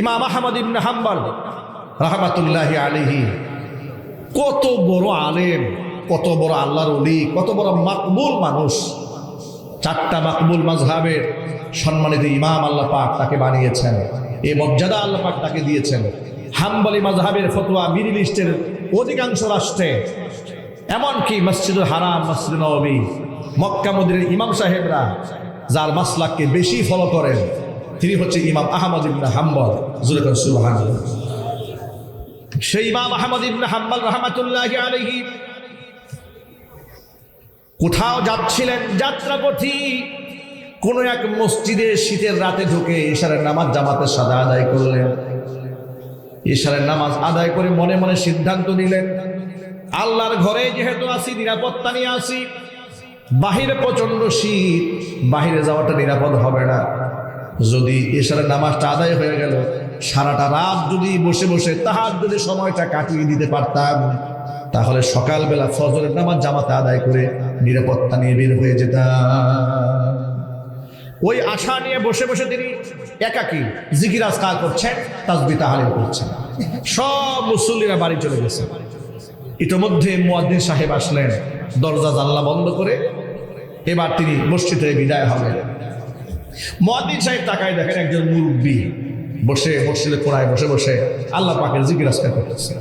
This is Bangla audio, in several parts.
ইমাম আহমদ ইবনে হাম্বল, রহমাতুল্লাহ আলিহি কত বড় আলেম, কত বড় আল্লাহর অলি কত বড় মাকবুল মানুষ। চারটা মাকবুল মাজহাবের সম্মানিত ইমাম আল্লাহ পাক তাকে বানিয়েছেন। এই মর্যাদা আল্লাহ পাক তাকে দিয়েছেন। হাম্বলি মাজহাবের ফতোয়া মিডিল ইস্টের অধিকাংশ রাষ্ট্রে। এমনকি মসজিদুল হারাম মসজিদ নবী মক্কা ইমাম সাহেবরা, যার মাসলাককে বেশি ফলো করেন। তিনি হচ্ছে ইমাম আহমদ ইবনে হাম্বল। জুলেখন সুবহান সেই ইমাম আহমদ ইবনে হাম্বল রহমাতুল্লাহ আলাইহি কোথাও যাচ্ছিলেন যাত্রাপথী। কোন এক মসজিদে শীতের রাতে ঢুকে ইশারের নামাজ জামাতের সাথে আদায় করলেন। ইশারের নামাজ আদায় করে মনে মনে সিদ্ধান্ত নিলেন, আল্লাহর ঘরে যেহেতু আসি নিরাপত্তা নিয়ে আসি বাহিরে প্রচণ্ড শীত, বাহিরে যাওয়াটা নিরাপদ হবে না। যদি এশারের নামাজটা আদায় হয়ে গেল, সারাটা রাত যদি বসে বসে তাহার যদি সময়টা কাটিয়ে দিতে পারতাম, তাহলে সকালবেলা ফজরের নামাজ জামাতে আদায় করে নিরাপত্তা নিয়ে বের হয়ে যেতাম। ওই আশা নিয়ে বসে বসে তিনি একাকি জিকির আজকাল করছেন, তাজবি তাহালিল করছেন। সব মুসল্লিরা বাড়ি চলে গেছে। ইতোমধ্যে মুয়াদ্দিন সাহেব আসলেন, দরজা জানলা বন্ধ করে, এবার তিনি মসজিদে বিদায় হবেন মুয়াদ্দিন সাহেব তাকায় দেখেন একজন মুরব্বী বসে মসজিদে কোনায় বসে বসে আল্লাহ পাকের জিকির আজকাল করতেছে।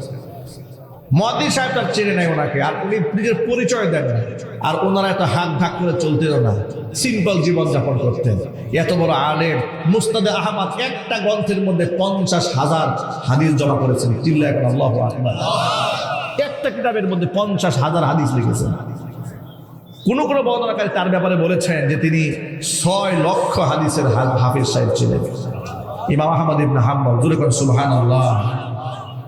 মহাদিন সাহেব তার চেনে নেয় ওনাকে, আর উনি নিজের পরিচয় দেন না। আর ওনারা এত হাত ধাক করে চলতেন না, সিম্পল জীবন যাপন করতেন। এত বড় আলেম, মুস্তাদে আহমদ, একটা গ্রন্থের মধ্যে পঞ্চাশ হাজার হাদিস জমা করেছেন। চিল্লা এখন একটা কিতাবের মধ্যে পঞ্চাশ হাজার হাদিস লিখেছেন। কোন কোন বর্ণনাকারী তার ব্যাপারে বলেছেন যে তিনি ছয় লক্ষ হাদিসের হাফিজ সাহেব ছিলেন। ইমাম আহমদ ইবনে হাম্বল, জুরে করেন সুবহানাল্লাহ।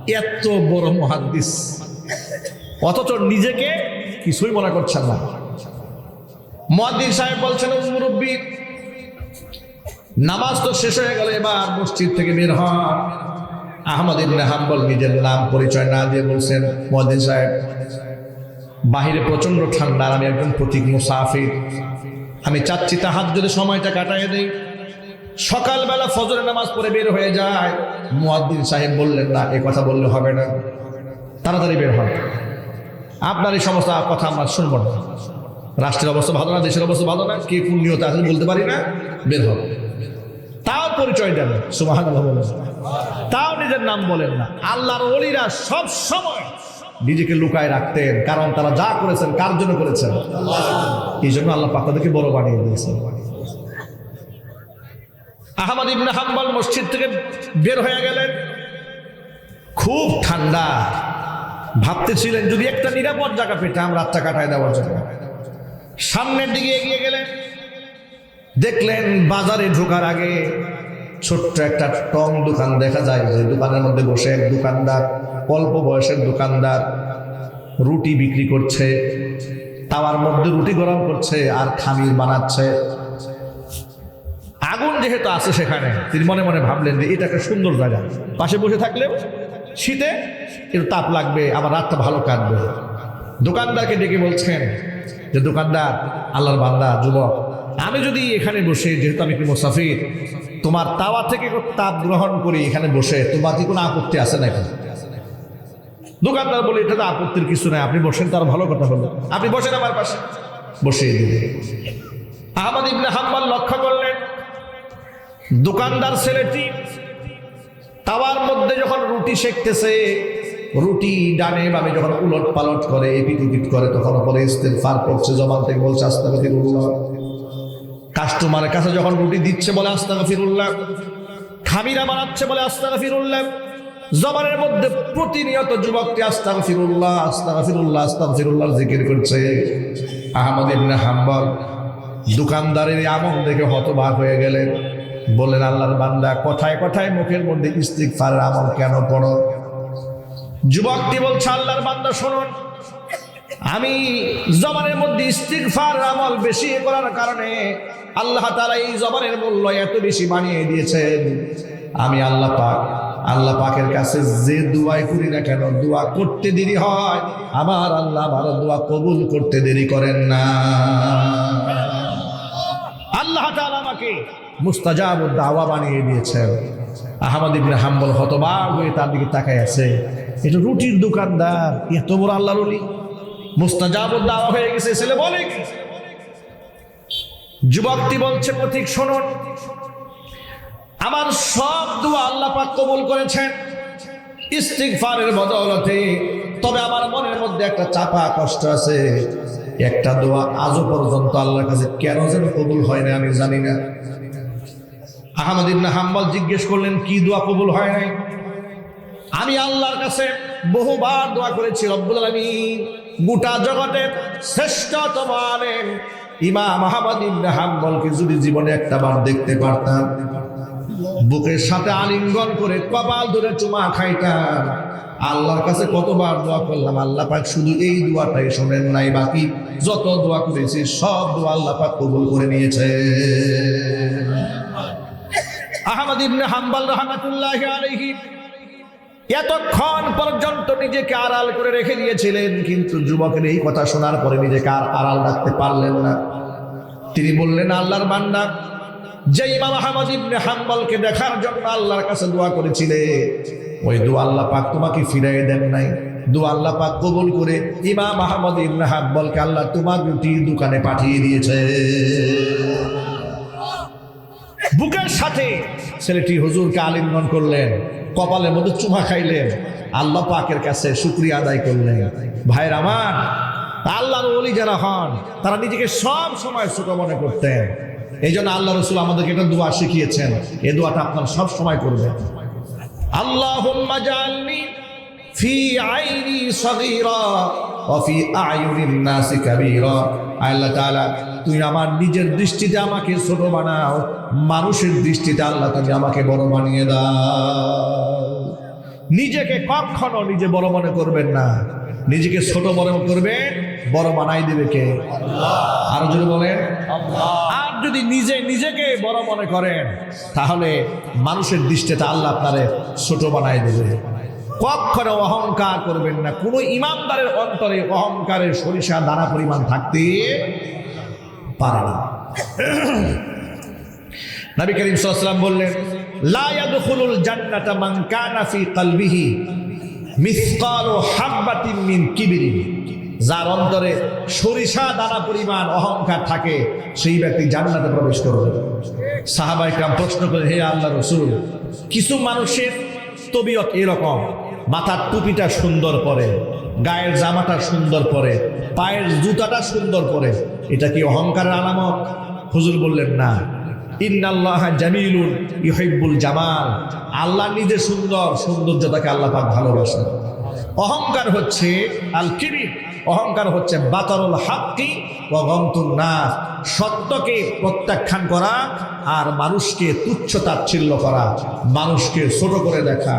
এত বড় মহাদ্দিস। অথচ নিজেকে কিছুই মনে করছেন না। মহাদ্দিন সাহেব বলছেন, "ও মুরব্বী, নামাজ তো শেষ হয়ে গেল, এবার মসজিদ থেকে বের হন আহমদ ইবনে হাম্বল নিজের নাম পরিচয় না দিয়ে বলছেন মহাদ্দিন সাহেব বাহিরে প্রচণ্ড ঠান্ডা আমি একজন প্রতীক মুসাফির। আমি চাচ্ছি তাহার যদি সময়টা কাটায় দেই। সকালবেলা ফজরের নামাজ পড়ে বের হয়ে যায়। মুয়াদ্দিন সাহেব বললেন, না, এ কথা বললে হবে না। তাড়াতাড়ি বের হন। আপনার এই সমস্ত কথা আমরা শুনব না। রাষ্ট্রের অবস্থা ভালো না, দেশের অবস্থা ভালো না, কে কোন নিয়ত আছে বলতে পারি না। বের হন। তাও পরিচয় দেন সুমাহান তাও নিজের নাম বলেন না। আল্লাহর অলিরা সব সময় নিজেকে লুকায় রাখতেন, কারণ তারা যা করেছেন, কার জন্য করেছেন? এই জন্য আল্লাহ পাক তাদেরকে বড় বানিয়ে দিয়েছেন। আহমদ ইবনে হাম্বল মসজিদ থেকে বের হয়ে গেলেন। খুব ঠান্ডা। ভাবতেছিলেন, যদি একটা নিরাপদ জায়গা পেতাম, রাতটা কাটায় দেওয়ার জন্য। সামনের দিকে এগিয়ে গেলেন। দেখলেন বাজারে ঢোকার আগে ছোট্ট একটা টং দোকান দেখা যায়, যে দোকানের মধ্যে বসে এক দোকানদার অল্প বয়সের দোকানদার রুটি বিক্রি করছে, তাওয়ার মধ্যে রুটি গরম করছে আর খামির বানাচ্ছে। আগুন যেহেতু আছে সেখানে, তিনি মনে মনে ভাবলেন যে এটা একটা সুন্দর জায়গা। পাশে বসে থাকলেও শীতে একটু তাপ লাগবে, আবার রাতটা ভালো কাটবে। দোকানদারকে ডেকে বলছেন যে, দোকানদার, আল্লাহর বান্দা, যুবক, আমি যদি এখানে বসে, যেহেতু আমি কি মুসাফির, তোমার তাওয়া থেকে একটু তাপ গ্রহণ করি এখানে বসে, তোমার কি কোনো আপত্তি আছে নাকি? দোকানদার বলে এটা তো আপত্তির কিছু নাই, আপনি বসেন, তার ভালো কথা হলো আপনি বসেন আমার পাশে। বসিয়ে দিলেন আহমদ ইবনে হাম্বল লক্ষ্য করলেন, দোকানদার ছেলেটি তাওয়ার মধ্যে যখন রুটি সেকতেছে রুটি ডানে বামে যখন উলট পালট করে এপিট উপিট করে, তখন পরে ফার করছে জবান থেকে, বলছে আস্তাকে ফিরুল্লাহ কাস্টমারের কাছে যখন রুটি দিচ্ছে, বলে আস্তাকে ফিরুল্লাহ খামিরা বানাচ্ছে, বলে আস্তাকে ফিরুল্লাহ জবানের মধ্যে প্রতিনিয়ত যুবকটি আস্তাকে ফিরুল্লাহ আস্তাকে ফিরুল্লাহ আস্তাকে ফিরুল্লাহ জিকির করছে। আহমদ ইবনে হাম্বল দোকানদারের আমল দেখে হতবাক হয়ে গেলেন। বললেন, আল্লাহর বান্দা, কথায় কথায় মুখের মধ্যে ইস্তিক ইস্তিগফারের আমল কেন পড়ো যুবকটি বলছে, আল্লাহর বান্দা, শুনুন। আমি জবানের মধ্যে ইস্তিগফার আমল বেশি করার কারণে আল্লাহ তাআলা এই জবানের মূল্য এত বেশি বানিয়ে দিয়েছেন। আমি আল্লাহ পাক আল্লাহ পাকের কাছে যে দোয়াই করি না কেন, দোয়া করতে দেরি হয়। আমার আল্লাহ ভালো দোয়া কবুল করতে দেরি করেন না। আল্লাহ আমাকে মুস্তাজাব দাওয়া বানিয়ে দিয়েছেন। আহমদ ইবনে হাম্বল হতবাক হয়ে তার দিকে তাকায় আছে। এটা রুটির দোকানদার, এত বড় আল্লাহ অলি মুস্তাজাব দাওয়া হয়ে গেছে, ছেলে বলে? যুবকটি বলছে প্রতীক শুনুন। আমার সব দোয়া আল্লাহ পাক কবুল করেছেন। ইস্তিগফারের বদৌলতে। তবে আমার মনের মধ্যে একটা চাপা কষ্ট আছে। একটা দোয়া আজও পর্যন্ত আল্লাহর কাছে কেন যেন কবুল হয় না আমি জানি না। আহমদ ইবনে হাম্বল জিজ্ঞেস করলেন, কি দোয়া কবুল হয় নাই? আমি আল্লাহর কাছে বহুবার দোয়া করেছি, রব্বুল আলামিন, গোটা জগতের শ্রেষ্ঠতম আলেম, ইমাম আহমদ ইবনে হাম্বলকে যদি জীবনে একটা বার দেখতে পারতাম। বুকের সাথে আলিঙ্গন করে কপাল ধরে চুমা খাইতাম। আল্লাহর কাছে কতবার দোয়া করলাম, আল্লাহ পাক শুধু এই দোয়াটাই শোনেন নাই, বাকি যত দোয়া করেছি সব দোয়া আল্লাহ পাক কবুল করে নিয়েছে। আহমদ ইবনে হাম্বল রহমাতুল্লাহি আলাইহি এতক্ষণ পর্যন্ত নিজেকে আড়াল করে রেখে দিয়েছিলেন, কিন্তু যুবকের এই কথা শোনার পরে নিজেকে আর আড়াল রাখতে পারলেন না। তিনি বললেন, আল্লাহর বান্দা যে ইমাম আহমদ ইবনে হাম্বলকে দেখার জন্য আল্লাহর কাছে দোয়া করেছিলে, ওই দোয়া আল্লাহ পাক তোমাকে ফিরাই দেন নাই। দোয়া আল্লাহ পাক কবুল করে ইমাম আহমদ ইবনে হাম্বলকে আল্লাহ তোমার রুটির দোকানে পাঠিয়ে দিয়েছে। বুকের সাথে ছেলেটি হুজুরকে আলিঙ্গন করলেন, কপালের মধ্যে চুমা খাইলেন, আল্লাহ পাকের কাছে শুক্রিয়া আদায় করলেন। ভাইয়ের আমার, আল্লাহর ওলি যারা হন, তারা নিজেকে সব সময় ছোট মনে করতেন। এই জন্য আল্লাহ রসুল আমাদেরকে একটা দোয়া শিখিয়েছেন। এই দোয়াটা আপনারা সব সময় করবেন। জাআলনি ফি আইনি সগীরা ওয়া ফি আয়ুনিন নাসি কাবীরা। আল্লাহ তুই আমার নিজের দৃষ্টিতে আমাকে ছোট বানাও, মানুষের দৃষ্টিতে আল্লাহ তুমি আমাকে বড় বানিয়ে দাও। নিজেকে কখনো নিজে বড় মনে করবেন না। নিজেকে ছোট মনে করবেন, বড় বানাই দেবে কে? আরও যদি বলেন আর যদি নিজে নিজেকে বড় মনে করেন, তাহলে মানুষের দৃষ্টিতে আল্লাহ আপনারে ছোট বানায় দেবে। কখনো অহংকার করবেন না। কোনো ইমানদারের অন্তরে অহংকারের সরিষা দানা পরিমাণ থাকতে পারে না। নবী করিম সাল্লাল্লাহু বললেন, লা ইয়াদখুলুল জান্নাতা মান কানা ফি কলবিহি মিসকালু হাববাতিন মিন কিবরিন যার অন্তরে সরিষা দানা পরিমাণ অহংকার থাকে, সেই ব্যক্তি জান্নাতে প্রবেশ করবে। সাহাবাই কাম প্রশ্ন করে হে আল্লাহ রসুল, কিছু মানুষের তবিয়ত এরকম, মাথার টুপিটা সুন্দর পরে, গায়ের জামাটা সুন্দর পরে, পায়ের জুতাটা সুন্দর পরে, এটা কি অহংকারের আলামত? হুজুর বললেন, না। ইন্নাল্লাহ জামিলুন ইহিব্বুল জামাল। আল্লাহ নিজে সুন্দর, সৌন্দর্যতাকে আল্লাহ পাক ভালোবাসেন। অহংকার হচ্ছে আল কিবির, অহংকার হচ্ছে বাতরুল হাক্কি ও গন্তুল নাচ সত্যকে প্রত্যাখ্যান করা আর মানুষকে তুচ্ছ তাচ্ছিল্য করা, মানুষকে ছোট করে দেখা।